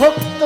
ভক্ত